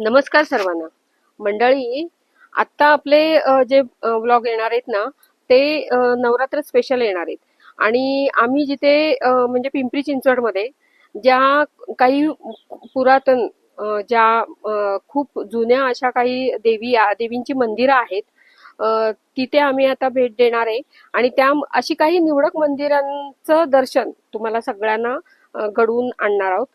नमस्कार सर्वांना. मंडळी आत्ता आपले जे ब्लॉग येणार आहेत ना ते नवरात्र स्पेशल येणार आहेत. आणि आम्ही जिथे म्हणजे पिंपरी चिंचवडमध्ये ज्या काही पुरातन ज्या खूप जुन्या अशा काही देवी देवींची मंदिरं आहेत तिथे आम्ही आता भेट देणार आहे. आणि त्या अशी काही निवडक मंदिरांचं दर्शन तुम्हाला सगळ्यांना घडवून आणणार आहोत.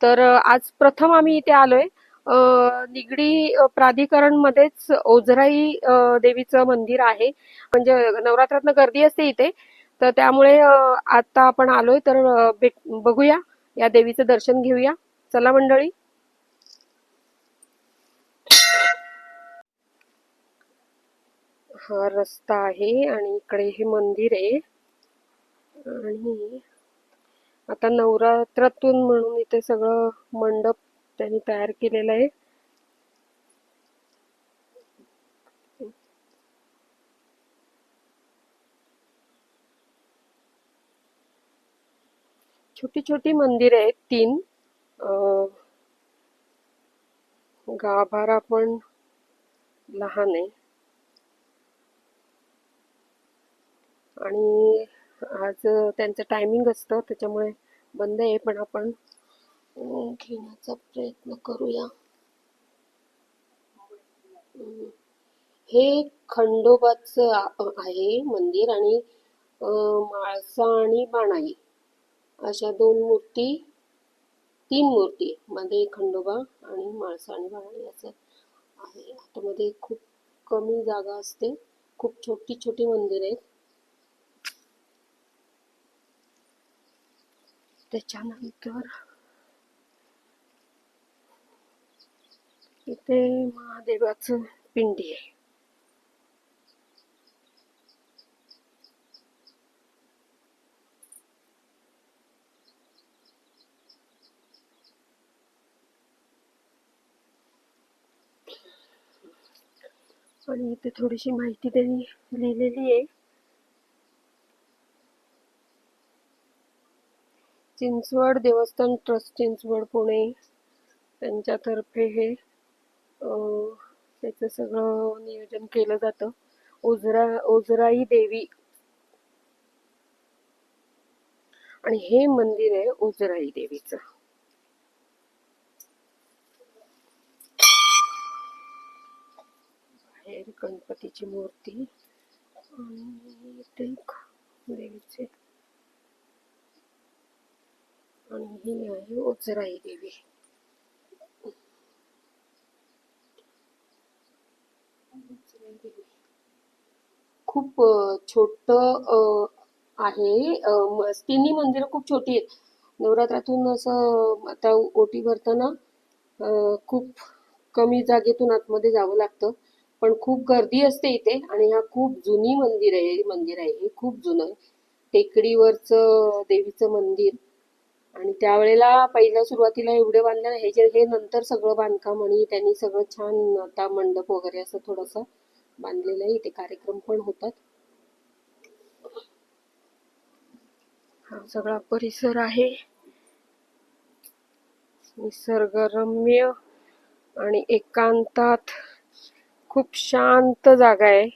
तर आज प्रथम आम्ही इथे आलोय. निगडी प्राधिकरण मध्येच ओझराई देवीचं मंदिर आहे. म्हणजे नवरात्रात गर्दी असते इथे. तर त्यामुळे आता आपण आलोय तर बघूया. या देवीचं दर्शन घेऊया. चला मंडळी. हा रस्ता आहे आणि इकडे हे मंदिर आहे. आणि आता नवरात्रातून म्हणून इथे सगळं मंडप त्यांनी तयार केलेलं आहे. छोटी छोटी मंदिर आहेत तीन. गाभारा पण लहान आहे. आणि आज त्यांचं टायमिंग असतं त्याच्यामुळे बंद आहे पण आपण घेण्याचा प्रयत्न करूया. हे खंडोबाच आहे मंदिर आणि माळसा आणि बाणाई. अशा दोन मूर्ती तीन मूर्ती मध्ये खंडोबा आणि माळसा आणि बाणाई असं आहे. आतमध्ये खूप कमी जागा असते. खूप छोटी छोटी मंदिर आहेत. त्याच्यानंतर इथे महादेवाचं पिंडी आहे. आणि इथे थोडीशी माहिती त्यांनी लिहिलेली आहे. चिंचवड देवस्थान ट्रस्ट चिंचवड पुणे. त्यांच्यातर्फे हे त्याचं सगळं नियोजन केलं जातं. ओझरा ओझराई देवी. आणि हे मंदिर आहे ओझराई देवीचं. बाहेर गणपतीची मूर्ती आणि ते देवीचे. आणि ही आहे ओझराई देवी ओझराई देवी. खूप छोट आहे. तिन्ही मंदिर खूप छोटी आहेत. नवरात्रातून असं आता ओटी भरताना खूप कमी जागेतून आतमध्ये जावं लागतं. पण खूप गर्दी असते इथे आणि हा खूप जुनी मंदिर आहे मंदिर आहे. हे खूप जुनं आहे. टेकडीवरचं देवीचं मंदिर. आणि त्यावेळेला पहिल्या सुरुवातीला एवढे बांधलं हे जे हे नंतर सगळं बांधकाम आणि त्यांनी सगळं छान आता मंडप वगैरे असं थोडंसं बांधलेलं आहे इथे कार्यक्रम पण होतात. हा सगळा परिसर आहे. निसर्गरम्य आणि एकांतात खूप शांत जागा आहे.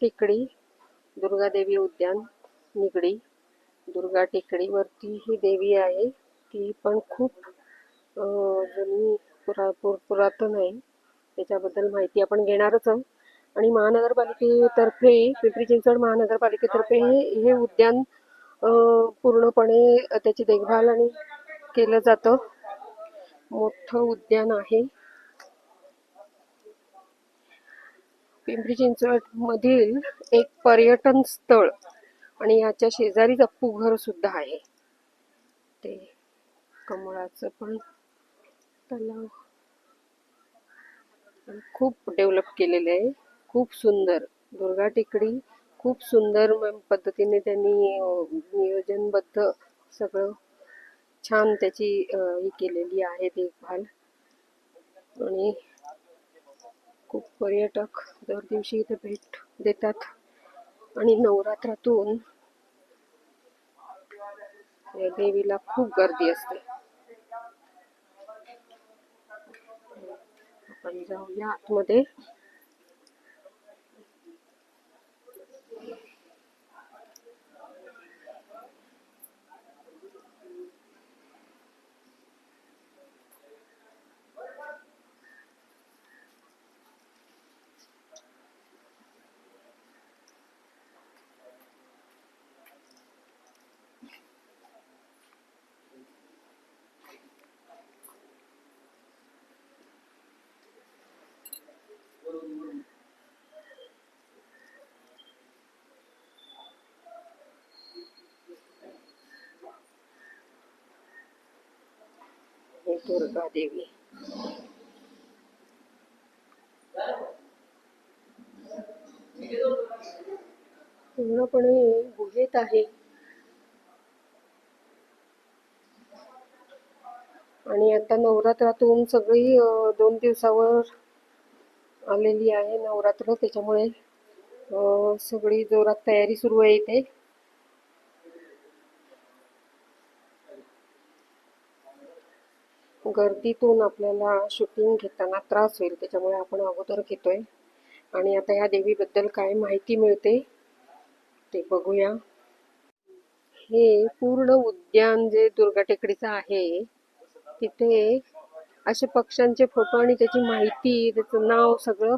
टेकडी दुर्गा देवी उद्यान निगडी. दुर्गा टेकडीवरती ही देवी आहे. ती पण खूप जुनी पुरा पुर- पुरातन आहे. त्याच्याबद्दल माहिती आपण घेणारच आहोत. आणि महानगरपालिकेतर्फे पिंपरी चिंचवड महानगरपालिकेतर्फे हे हे उद्यान पूर्णपणे त्याची देखभाल आणि केलं जातं. मोठं उद्यान आहे. पिंपरी चिंचवडमधील एक पर्यटन स्थळ आणि याच्या शेजारीच अप्पू घर सुद्धा आहे. ते कमळाचं पण तलाव खूप डेव्हलप केलेले आहे. खूप सुंदर. दुर्गा टेकडी खूप सुंदर पद्धतीने त्यांनी नियोजनबद्ध सगळं छान त्याची ही केलेली आहे देखभाल. आणि खूप पर्यटक दर दिवशी इथे भेट देतात. आणि नवरात्रातून या देवीला खूप गर्दी असते. आपण जाऊया आतमध्ये. आहे दुर्गा देवी. पूर्णपणे गुहेत आहे. आणि आता नवरात्रातून सगळी दोन दिवसावर आलेली आहे नवरात्र त्याच्यामुळे सगळी जोरात तयारी सुरू आहे इथे. गर्दीतून आपल्याला शूटिंग घेताना त्रास होईल त्याच्यामुळे आपण अगोदर घेतोय. आणि आता या देवीबद्दल काय माहिती मिळते ते बघूया. हे पूर्ण उद्यान जे दुर्गा टेकडीचं आहे तिथे असे पक्ष्यांचे फोटो आणि त्याची माहिती त्याचं नाव सगळं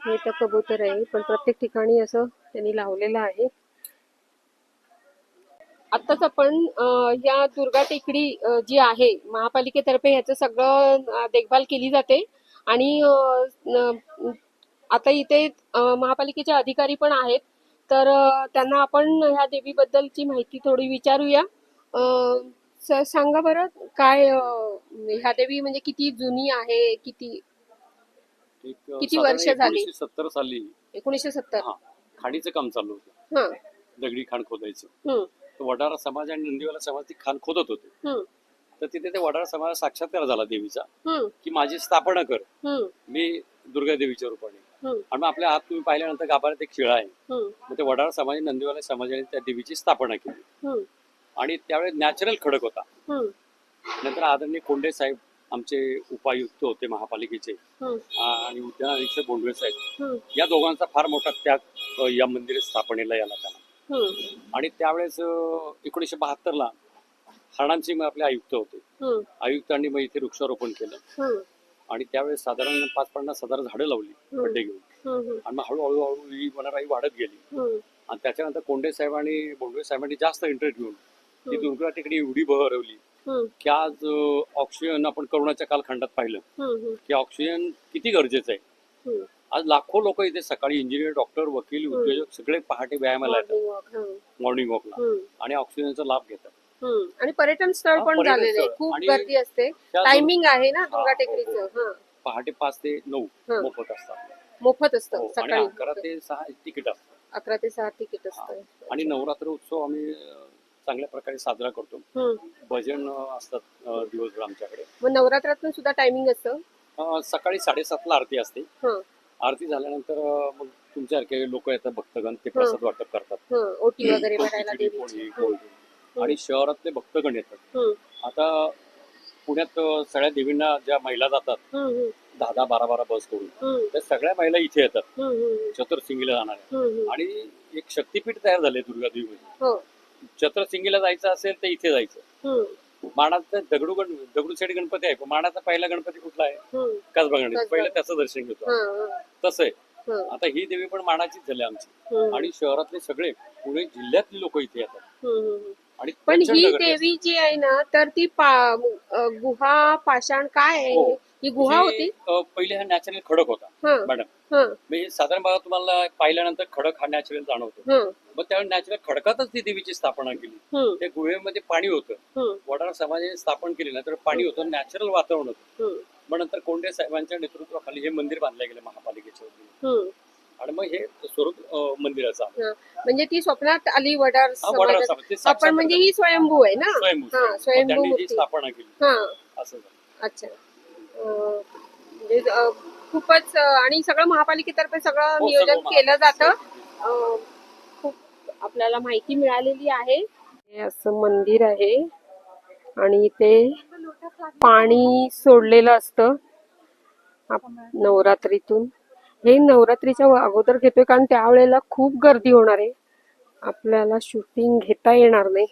हे तर कबूतर आहे. पण प्रत्येक ठिकाणी असं त्यांनी लावलेलं आहे. आत्ताच आपण या दुर्गा टेकडी जी आहे महापालिकेतर्फे ह्याचं सगळं देखभाल केली जाते. आणि आता इथे महापालिकेचे अधिकारी पण आहेत. तर त्यांना आपण ह्या देवीबद्दलची माहिती थोडी विचारूया. सांगा बरं काय ह्या देवी म्हणजे किती जुनी आहे किती किती वर्ष झाली? 1970 साली. एकोणीसशे सत्तर. हा खाणीचं काम चालू होतं. दगडी खाण खोदायचं. वडारा समाज आणि नंदीवाला समाज ती खाण खोदत होते. तर तिथे ते वडारा समाज साक्षात्कार झाला देवीचा. की माझी स्थापना कर. मी दुर्गा देवीच्या रूपाने. आणि मग आपल्या हात तुम्ही पाहिल्यानंतर गाभाऱ्यात एक शिळा आहे. मग ते वडारा समाज आणि नंदीवाला समाजाने त्या देवीची स्थापना केली. आणि त्यावेळेस नॅचरल खडक होता. नंतर आदरणीय कोंडे साहेब आमचे उपायुक्त होते महापालिकेचे. आणि उद्यान अधीक्षक बोंडवे साहेब या दोघांचा फार मोठा त्याग या मंदिर स्थापनेला याला आणि त्यावेळेस एकोणीसशे बहात्तरला हाडांचे मग आपले आयुक्त होते. आयुक्तांनी मग इथे वृक्षारोपण केलं. हम्म. आणि त्यावेळेस साधारण पाच पन्नास हजार झाडं लावली खड्डे घेऊन. आणि मग हळूहळू हळू ही वनराई वाढत गेली. हम्म. आणि त्याच्यानंतर कोंडे साहेब आणि बोंडवे साहेबांनी जास्त इंटरेस्ट घेऊन ती दुर्गा टेकडी एवढी बहरवली हम्म. की आज ऑक्सिजन आपण करोनाच्या कालखंडात पाहिलं. की ऑक्सिजन किती गरजेचं आहे? आज लाखो लोक इथे सकाळी इंजिनियर डॉक्टर वकील उद्योजक सगळे पहाटे व्यायामाला येतात. मॉर्निंग वॉकला आणि ऑक्सिजनचा लाभ घेतात. आणि पर्यटन स्थळ पण झालेलं आहे. खूप गर्दी असते. टायमिंग आहे ना दुर्गा हा, टेकडीचं हो, हा. पहाटे पाच ते नऊ. मोफत असतात. मोफत असतं सकाळी. अकरा ते सहा तिकीट असतं. अकरा ते सहा तिकीट. असतं. आणि नवरात्र उत्सव आम्ही चांगल्या प्रकारे साजरा करतो. भजन असतात दिवसभर आमच्याकडे. मग नवरात्रात सुद्धा टायमिंग असतं? सकाळी साडेसातला आरती असते. आरती झाल्यानंतर मग तुमच्यासारखे लोक येतात भक्तगण ते प्रसाद वाटप करतात. ओटी वगैरे भरायला खिचडी, देवीची. पोळी, गोड आणि शहरातले भक्तगण येतात. आता पुण्यात अं, सगळ्या देवींना ज्या महिला जातात हम्म, हम्म, दहा दहा बारा बारा बस करून हम्म, त्या सगळ्या महिला इथे येतात. हम्म, हम्म, चतुर्सिंगीला जाणाऱ्या. हम्म, हम्म. आणि एक शक्तीपीठ तयार झाले दुर्गा देवीमध्ये हो. चतुर्सिंगीला जायचं असेल तर इथे जायचं. हम्म, मानाचा दगडू गण दगडूशेठ गणपती आहे पण मानाचा पहिला गणपती कुठला आहे. कसबा गणपती. पहिलं त्याचं दर्शन घेतो तसं आहे. आता ही देवी पण मानाचीच झाली आमची आणि शहरातले सगळे पुणे जिल्ह्यातले लोक इथे येतात. आणि पण ही. देवी जी आहे ना तर ती गुहा पाषाण काय आहे हो. ही गुहा होती पहिले हा नॅचरल खडक होता मॅडम म्हणजे साधारण बघा तुम्हाला पाहिल्यानंतर खडक हा नॅचरल जाणवतो. मग त्यावेळी नॅचरल खडकातच ती देवीची स्थापना केली. त्या गुहेमध्ये पाणी होतं. वडार समाजाने स्थापन केले ना तर पाणी होतं नॅचरल वातावरण होतं. मग नंतर कोंडे साहेबांच्या नेतृत्वाखाली हे मंदिर बांधलं गेलं महापालिकेच्या वतीने. आणि मग हे स्वरूप मंदिराचं. म्हणजे ती स्वप्नात आली वडार आपण म्हणजे ही स्वयंभू आहे ना? स्वयंभू. स्वयंभू स्थापना केली. असं. अच्छा. म्हणजे खूपच आणि सगळं महापालिकेतर्फे सगळं हो, नियोजन केलं जातं. खूप आपल्याला माहिती मिळालेली आहे. हे असं मंदिर आहे आणि ते पाणी सोडलेलं असतं नवरात्रीतून. हे नवरात्रीच्या अगोदर घेतोय कारण त्यावेळेला खूप गर्दी होणार आहे. आपल्याला शूटिंग घेता येणार नाही.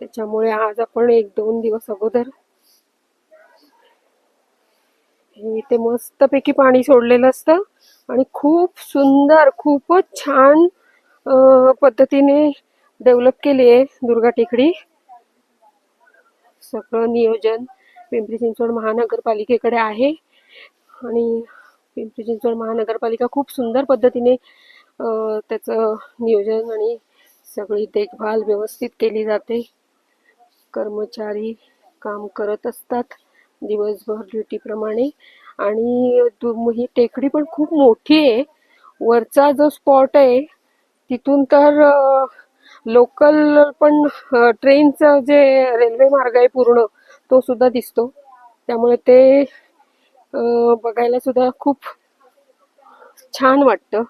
त्याच्यामुळे आज आपण एक दोन दिवस अगोदर हे इथे मस्तपैकी पाणी सोडलेलं असतं. आणि खूप सुंदर खूपच छान पद्धतीने डेव्हलप केली आहे दुर्गा टेकडी. सगळं नियोजन पिंपरी चिंचवड महानगरपालिकेकडे आहे. आणि पिंपरी चिंचवड महानगरपालिका खूप सुंदर पद्धतीने त्याचं नियोजन आणि सगळी देखभाल व्यवस्थित केली जाते. कर्मचारी काम करत असतात. दिवसभर ड्युटीप्रमाणे. आणि ही टेकडी पण खूप मोठी आहे. वरचा जो स्पॉट आहे तिथून तर लोकल पण ट्रेनचं जे रेल्वे मार्ग आहे पूर्ण तो सुद्धा दिसतो. त्यामुळे ते बघायला सुद्धा खूप छान वाटतं.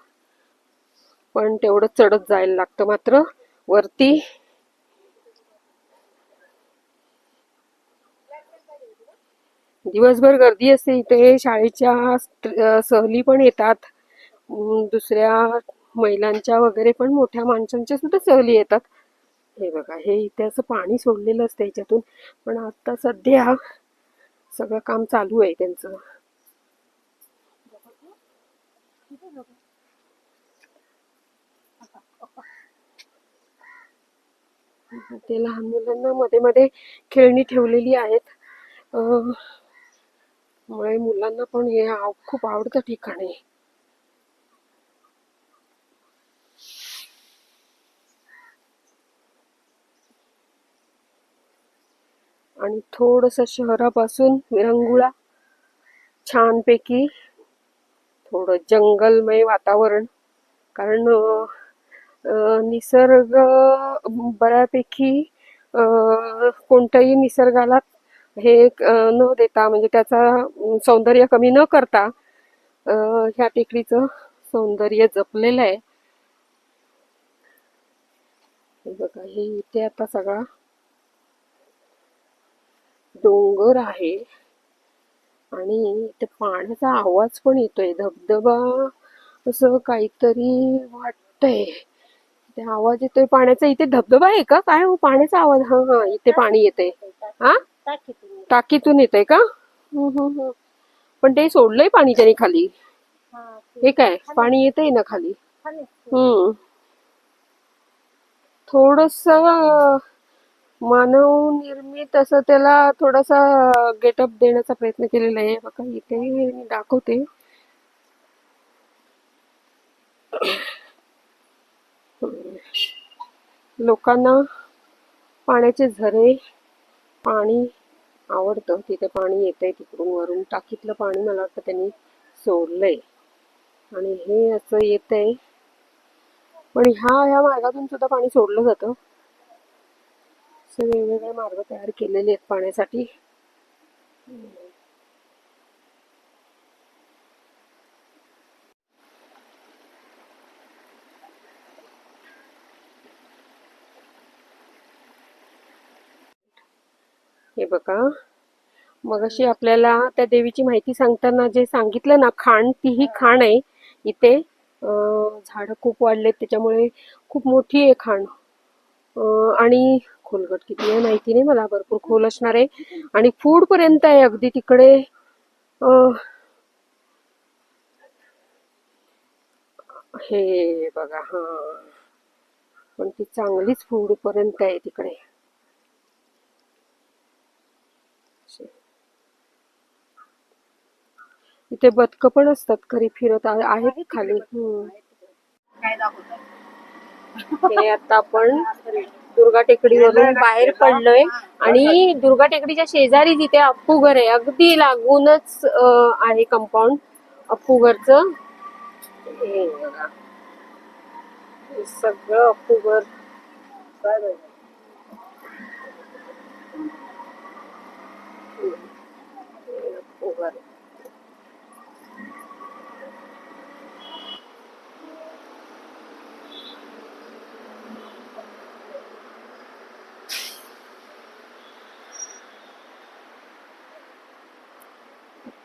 पण तेवढं चढत जायला लागतं मात्र. वरती दिवसभर गर्दी असते इथे शाळेच्या सहली पण येतात. दुसऱ्या महिलांच्या वगैरे पण मोठ्या माणसांच्या सुद्धा सहली येतात. हे बघा हे इथे असं पाणी सोडलेलं असतं याच्यातून. पण आता सध्या सगळं काम चालू आहे त्यांचं. ते लहान मुलांना मध्ये मध्ये खेळणी ठेवलेली आहेत. त्यामुळे मुळे मुलांना पण हे आव- खूप आवडतं ठिकाण आहे. आणि थोडस शहरापासून विरंगुळा छानपैकी थोडं जंगलमय वातावरण. कारण निसर्ग बऱ्यापैकी अं, कोणत्याही निसर्गाला हे न देता म्हणजे त्याचा सौंदर्य कमी न करता ह्या टेकडीचं सौंदर्य जपलेलं आहे. बघा हे इथे आता सगळा डोंगर आहे. आणि इथे पाण्याचा आवाज पण येतोय धबधबा असं काहीतरी वाटतंय. ते आवाज येतोय पाण्याचा इथे धबधबा आहे का? काय हो पाण्याचा आवाज? हा हा इथे पाणी येते हा? टाकीतून का? हम्म, हम्म, हम्म. पण ते सोडलंय पाणी त्याने खाली. हे काय पाणी येतंय ना खाली? हम्म. थोडस मानव निर्मित असं त्याला थोडासा गेटअप देण्याचा प्रयत्न केलेला आहे. बघा इथे मी दाखवते. लोकांना पाण्याचे झरे पाणी आवडतं. तिथे पाणी येतंय तिकडून वरून. टाकीतलं पाणी मला वाटतं त्यांनी सोडलंय. आणि हे असं येतंय. पण ह्या ह्या मार्गातून सुद्धा पाणी सोडलं जातं. असे वेगवेगळे मार्ग तयार केलेले आहेत पाण्यासाठी. हे बघा. मग अशी आपल्याला त्या देवीची माहिती सांगताना जे सांगितलं ना खाण ती ही खाण आहे. इथे झाडं खूप वाढलेत त्याच्यामुळे खूप मोठी आहे खाण. आणि खोलगट किती आहे माहिती नाही मला भरपूर खोल असणार आहे. आणि फूड पर्यंत आहे अगदी तिकडे. हे बघा हा. पण ती चांगलीच फूड पर्यंत आहे तिकडे. इथे बदक पण असतात खरी फिरत आहे- आहेत खाली. हे आता आपण दुर्गा टेकडीवरून बाहेर पडलोय आणि दुर्गा टेकडीच्या शेजारी जिथे अप्पू घर आहे अगदी लागूनच आहे कंपाऊंड अप्पू घरचं. सगळं अप्पू घर.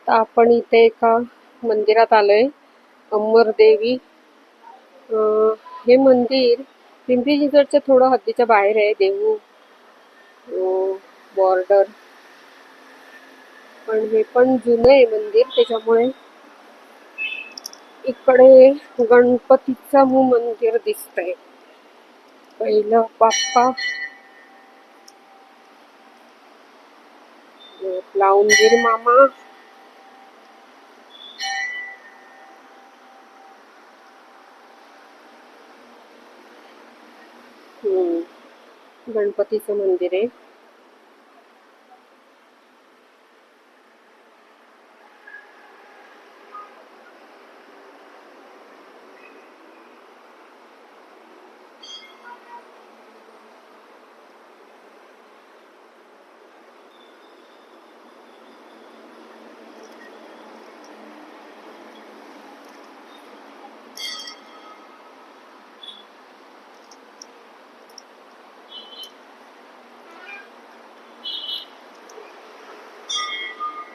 तर आपण इथे एका मंदिरात आलोय अंबरदेवी हे मंदिर पिंपरी चिंचवडच्या थोडं हद्दीच्या बाहेर आहे देहू बॉर्डर पण हे पण जुनं आहे मंदिर त्याच्यामुळे इकडे गणपतीचं मू मंदिर दिसतंय. पहिलं बाप्पा. लावून मामा हम्म गणपतीचं मंदिर आहे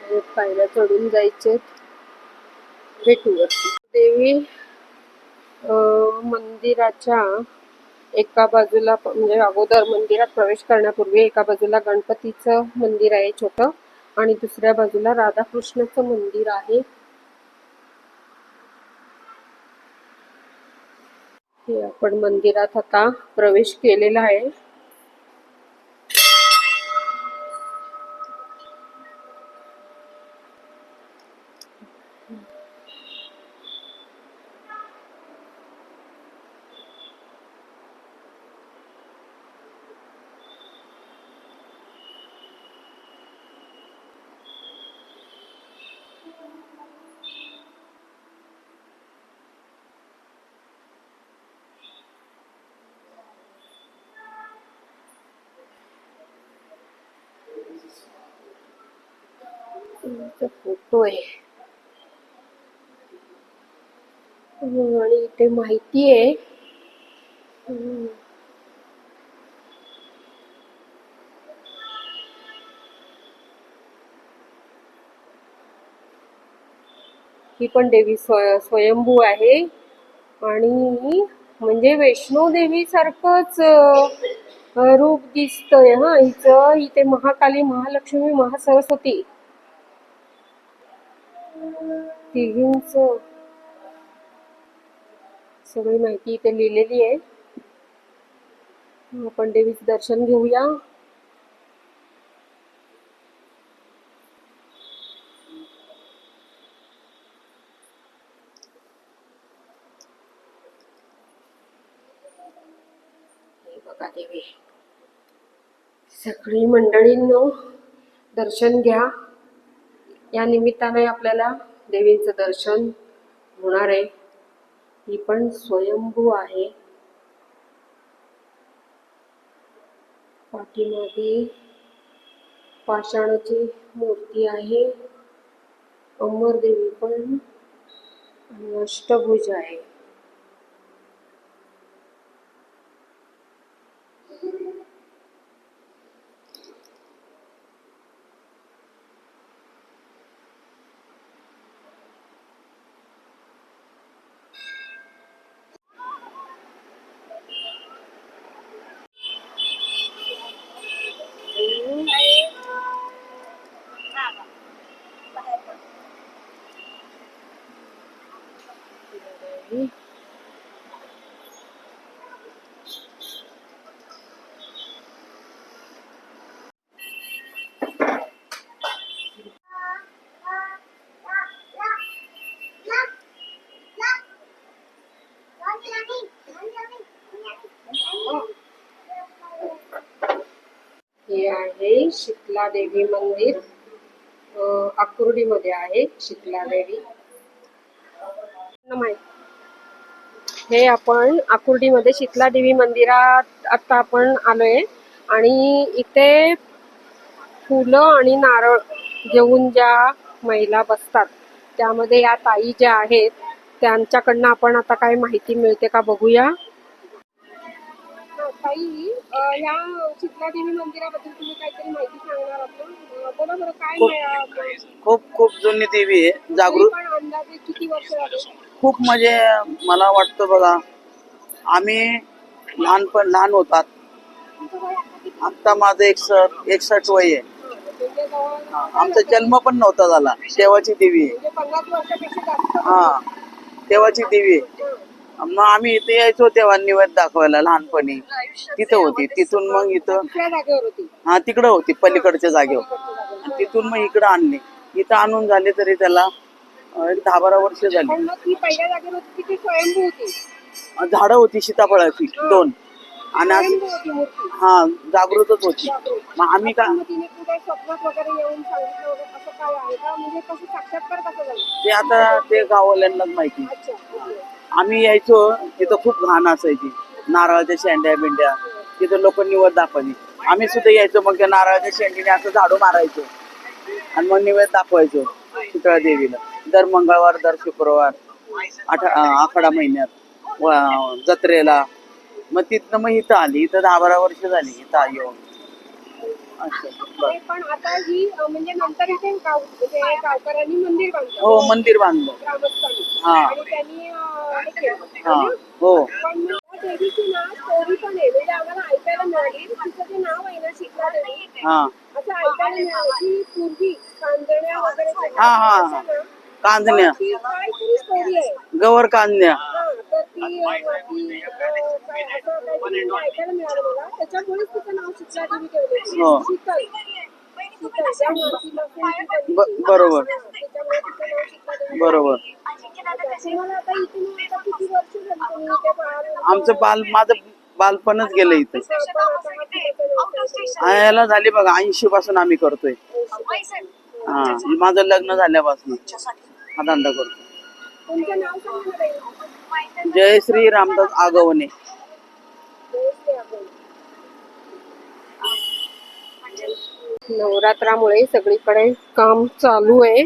हे पायऱ्या चढून जायचे. भेटूवरती. देवी मंदिराच्या एका बाजूला म्हणजे अगोदर मंदिरात प्रवेश करण्यापूर्वी एका बाजूला गणपतीचं मंदिर आहे छोटं आणि दुसऱ्या बाजूला राधाकृष्णाचं मंदिर आहे. हे आपण मंदिरात आता प्रवेश केलेला आहे. इथे आणि इथे माहिती आहे ही पण देवी स्वय स्वयंभू आहे. आणि म्हणजे वैष्णो देवी सारखंच रूप दिसतंय हा. हिचं इथे महाकाली महालक्ष्मी महासरस्वती. तिघींच सगळी माहिती इथे लिहिलेली आहे. आपण देवीचं दर्शन घेऊया. बघा देवी. सगळी मंडळींनो दर्शन घ्या. या निमित्ताने आपल्याला देवींचं दर्शन होणार आहे. ही पण स्वयंभू आहे. पाठीमागे पाषाणाची मूर्ती आहे. अमरदेवी पण अष्टभुज आहे. आहे शीतला देवी मंदिर अं, आकुर्डीमध्ये आहे शीतला देवी हे आपण आकुर्डीमध्ये शीतला देवी मंदिरात आता आपण आलोय आणि इथे फुलं आणि नारळ घेऊन ज्या महिला बसतात त्यामध्ये या ताई ज्या आहेत त्यांच्याकडनं आपण आता काय माहिती मिळते का बघूया. ताई या मंदिराबद्दल तुम्ही काहीतरी माहिती सांगणार आहात बोला बरं काय खूप- खूप खूप जुनी देवी आहे जागृत. पण अंदाजे किती वर्ष झाले? खूप म्हणजे मला वाटतं बघा आम्ही लहानपण लहान होतात. तुमचं वय आता किती? माझं एकसठ एकसष्ट वय आहे. म्हणजे जवळ- आमचा जन्म पण नव्हता झाला तेव्हाची देवी आहे. म्हणजे पन्नास वर्षापेक्षा जास्त हा तेव्हाची देवी आहे. मग आम्ही इथे यायचो तेव्हा निवेद दाखवायला लहानपणी. तिथं होती. तिथून मग इथं हा तिकडं होती पलीकडच्या जागेवर. तिथून मग इकडं आणली. इथं आणून झाले तरी त्याला दहा बारा वर्ष झाली. झाडं होती सीताफळाची दोन. आणि हा जागृतच होती. मग आम्ही का म्हणजे ते आता ते गाववाल्यांनाच माहिती. आम्ही यायचो तिथं खूप घाण असायची. नारळाच्या शेंड्या बिंड्या तिथं लोक निवड दाखवायची. आम्ही सुद्धा यायचो मग त्या नारळाच्या शेंडीने असं झाडू मारायचो. आणि मग निवेद दाखवायचो शितळा देवीला. दर मंगळवार दर शुक्रवार आठ आखाडा महिन्यात जत्रेला. मग तिथनं मग इथं आली इथं दहा बारा वर्ष झाली इथं येऊन. पण आता ही अं, म्हणजे नंतर इथे गाव म्हणजे गावकऱ्यांनी मंदिर बांधलं. हो मंदिर बांधलं. ग्रामस्थांनी. हा. आणि त्यांनी अं, हे केलं. हा हो. पण त्या देवीची ना स्टोरी पण आहे. म्हणजे आम्हाला ऐकायला मिळाली. तिचं जे नाव आहे ना शीतला देवी हा. असं ऐकायला मिळालं की पूर्वी कांदण्या वगैरे हा, ना, कांदण्या. गवर कांदण्या. हो. ब- बरोबर. बरोबर. आमचं बाल माझं बालपणच गेलं इथं. याला झाली बघा ऐंशी पासून आम्ही करतोय. हा माझं लग्न झाल्यापासून. हा धंदा करतो. जय श्री रामदास आगवणे. नवरात्रामुळे सगळीकडे काम चालू आहे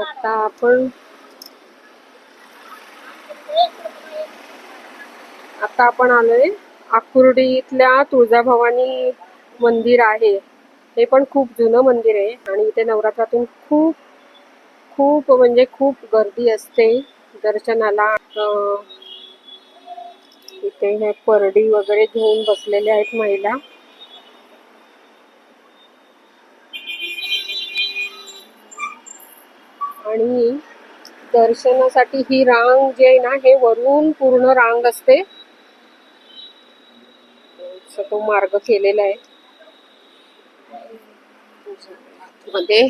आता आपण आता आपण आलोय आकुर्डी इथल्या तुळजाभवानी मंदिर आहे. हे पण खूप जुनं मंदिर आहे आणि इथे नवरात्रातून खूप खूप म्हणजे खूप गर्दी असते दर्शनाला. इथे हे परडी वगैरे घेऊन बसलेल्या आहेत महिला. आणि दर्शनासाठी ही रांग जी आहे ना हे वरून पूर्ण रांग असते. असा तो मार्ग केलेला आहे. मध्ये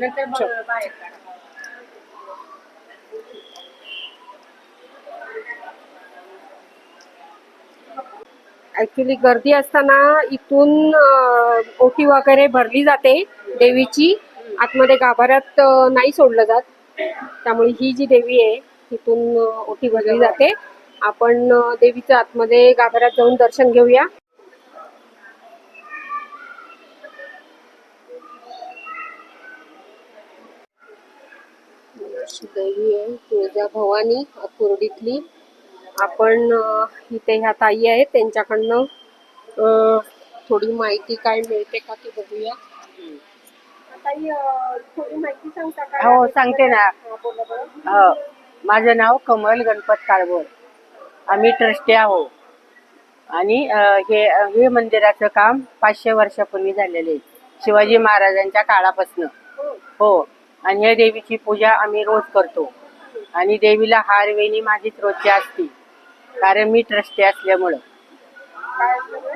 नंतर बाहेर ऍक्च्युली गर्दी असताना इथून अं, ओटी वगैरे भरली जाते देवीची. आतमध्ये गाभाऱ्यात अं, नाही सोडलं जात. त्यामुळे ही जी देवी आहे तिथून अं, ओटी भरली जाते. आपण अं, देवीच्या आतमध्ये गाभाऱ्यात जाऊन दर्शन घेऊया. अशी देवी आहे तुळजा भवानी कुर्डीतली आपण इथे ह्या ताई आहेत त्यांच्याकडनं अं, थोडी माहिती काय मिळते का ती बघूया. ताई अं, थोडी माहिती सांगता का? हो, सांगते ना. हा, बोला बरं. हो माझं नाव कमल गणपत काळभोर. आम्ही ट्रस्टी आहो. आणि अ, हे हे मंदिराचं काम पाचशे वर्षापूर्वी झालेले आहे. शिवाजी महाराजांच्या काळापासून. हो. आणि या देवीची पूजा आम्ही रोज करतो. आणि देवीला हार वेणी माझीच रोजची असते. कारण मी ट्रस्टी असल्यामुळं.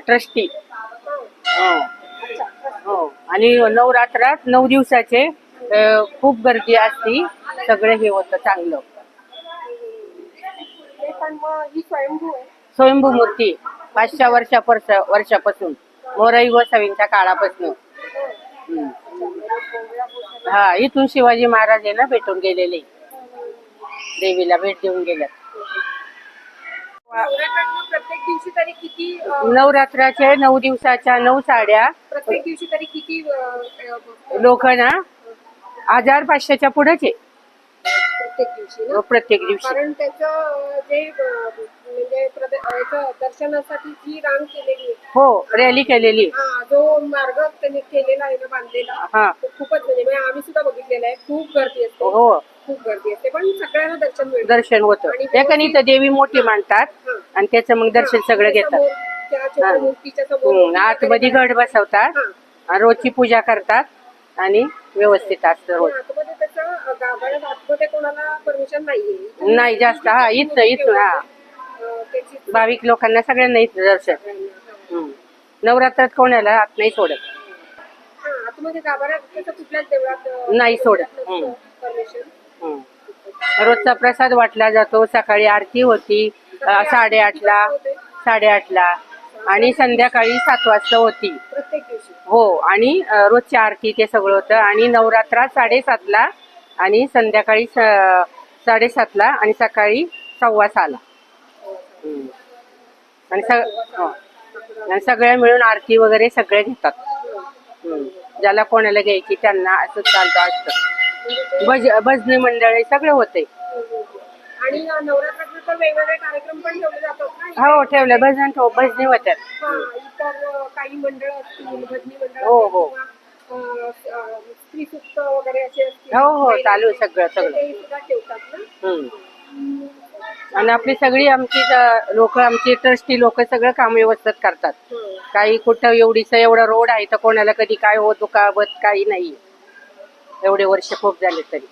ट्रस्टी. हो. हो. आणि नवरात्रात नऊ दिवसाचे खूप गर्दी असती. सगळं हे होतं चांगलं. स्वयंभू मूर्ती पाचशे वर्षापर्स वर्षापासून. मोराई सवींच्या काळापासून. हम्म. हा इथून शिवाजी महाराज आहे ना भेटून गेलेले. देवीला भेट देऊन गेले. नवरात्रातनं प्रत्येक दिवशी तरी किती अं, नवरात्राचे नऊ दिवसाच्या नऊ साड्या. प्रत्येक दिवशी तरी किती अं, अं, हजार पाचशेच्या पुढेच आहे. प्रत्येक दिवशी ना? प्रत्येक दिवशी. कारण त्याचं अं, जे अं, म्हणजे प्रद- अं, याचं दर्शनासाठी जी रांग केलेली आहे. हो रॅली केलेली. हा जो मार्ग त्यांनी केलेला आहे ना बांधलेला हा. तो खूपच म्हणजे म्हणजे आम्ही सुद्धा बघितलेला आहे. खूप गर्दी असते. हो. खूप गर्दी असते. पण सगळ्यांना दर्शन मिळतं. दर्शन होतं. एकाने तर देवी मोठी मांडतात हा. आणि त्याचं मग दर्शन सगळं त्या घेतात. समोर, त्या छोट्या. मूर्तीच्या समोर हम्म, आतमध्ये घट बसवतात. हा. आणि रोजची पूजा करतात आणि व्यवस्थित असतं रोज. आणि आतमध्ये त्याचं अं, गाभाऱ्यात आतमध्ये कोणाला परमिशन नाहीये. नाही जास्त. हा इथं इथून हा. भाविक लोकांना सगळ्यांना इथं दर्शन. नवरात्रात कोणाला आत नाही सोडत. हा नाही सोडत. रोजचा प्रसाद वाटला जातो. सकाळी आरती होती अं, साडेआठला साडेआठला. आणि संध्याकाळी सात वाजता होती. हो आणि रोजची आरती ते सगळं होतं. आणि नवरात्रात साडेसातला आणि संध्याकाळी साडेसातला आणि सकाळी सव्वा सहाला. आणि सग हो. आणि सगळ्या मिळून आरती वगैरे सगळे घेतात. ज्याला कोणाला घ्यायची त्यांना असं चालतं असतं. भज भजनी मंडळी सगळं होते हो ठेवलं. भजन ठेव भजनी होत्यात. हा हो, हो. हो, चालू सगळं, सगळं. आणि आपली सगळी आमची लोक आमची ट्रस्टी लोक सगळं काम व्यवस्थित करतात. काही कुठं एवढीच एवढा रोड आहे तर कोणाला कधी काय होत दुखावत काही नाही. एवढे वर्ष खूप झाले तरी.